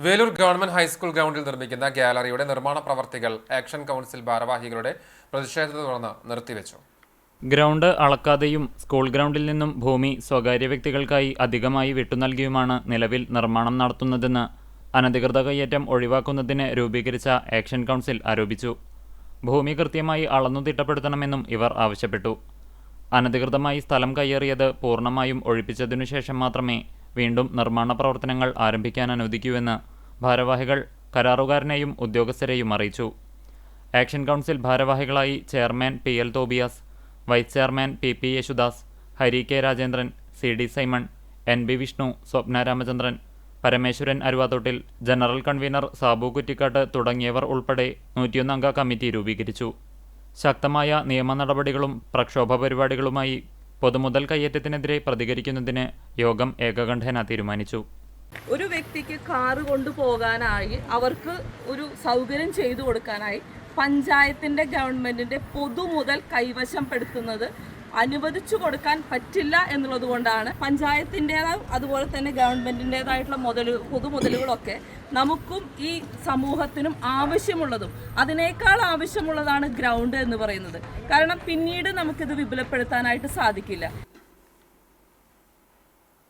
Velur government high school ഗ്രൗണ്ടിൽ നിർമ്മിക്കുന്ന ഗാലറിയുടെ നിർമ്മാണ പ്രവർത്തികൾ ആക്ഷൻ കൗൺസിൽ ഭാരവാഹികളുടെ പ്രതിഷേധത്തെ തുടർന്ന് നിർത്തിവെച്ചു. ഗ്രൗണ്ട് അളക്കാതെയും സ്കൂൾ ഗ്രൗണ്ടിൽ നിന്നും ഭൂമി സ്വകാര്യ വ്യക്തികൾക്കായി അധികമായി വിട്ടുനൽകിയുമാണ് നിലവിൽ നിർമ്മാണം നടത്തുന്നതെന്ന് അനധികൃത കയ്യേറ്റം ഒഴിവാക്കുന്നതിന് രൂപീകരിച്ച ആക്ഷൻ കൗൺസിൽ ആരോപിച്ചു. ഭൂമി കൃത്യമായി അളന്നു തിട്ടപ്പെടുത്തണമെന്നും ഇവർ ആവശ്യപ്പെട്ടു. അനധികൃതമായി സ്ഥലം കയ്യേറിയത് പൂർണമായും ഒഴിപ്പിച്ചതിനു ശേഷം മാത്രമേ വീണ്ടും നിർമ്മാണ പ്രവർത്തനങ്ങൾ ആരംഭിക്കാൻ അനുവദിക്കൂവെന്ന് ഭാരവാഹികൾ കരാറുകാരനെയും ഉദ്യോഗസ്ഥരെയും അറിയിച്ചു. ആക്ഷൻ കൗൺസിൽ ഭാരവാഹികളായി chairman P L Tobias vice chairman P P Yesudas Hari K Rajendran C D Simon N B Vishnu Swapna Ramachandran Parameswaran Aruvathottil general convener Sabu Kuttikkattu തുടങ്ങിയവർ ഉൾപ്പെടെ നൂറ്റിയൊന്നംഗ കമ്മിറ്റി രൂപീകരിച്ചു. ശക്തമായ നിയമ നടപടികളും പ്രക്ഷോഭ പരിപാടികളുമായി പൊതുമുതൽ കയ്യേറ്റത്തിനെതിരെ പ്രതികരിക്കുന്നതിന് യോഗം ഏകകണ്ഠേന തീരുമാനിച്ചു. ഒരു വ്യക്തിക്ക് കാറ് കൊണ്ടുപോകാനായി അവർക്ക് ഒരു സൗകര്യം ചെയ്തു കൊടുക്കാനായി പഞ്ചായത്തിന്റെ ഗവൺമെന്റിന്റെ പൊതുമുതൽ കൈവശം പെടുത്തുന്നത് അനുവദിച്ചു കൊടുക്കാൻ പറ്റില്ല എന്നുള്ളത് കൊണ്ടാണ് പഞ്ചായത്തിന്റെതായ അതുപോലെ തന്നെ ഗവൺമെന്റിന്റെതായിട്ടുള്ള മുതൽ പൊതുമുതലുകളൊക്കെ നമുക്കും ഈ സമൂഹത്തിനും ആവശ്യമുള്ളതും അതിനേക്കാൾ ആവശ്യമുള്ളതാണ് ഗ്രൗണ്ട് എന്ന് പറയുന്നത്. കാരണം പിന്നീട് നമുക്കിത് വിപുലപ്പെടുത്താനായിട്ട് സാധിക്കില്ല.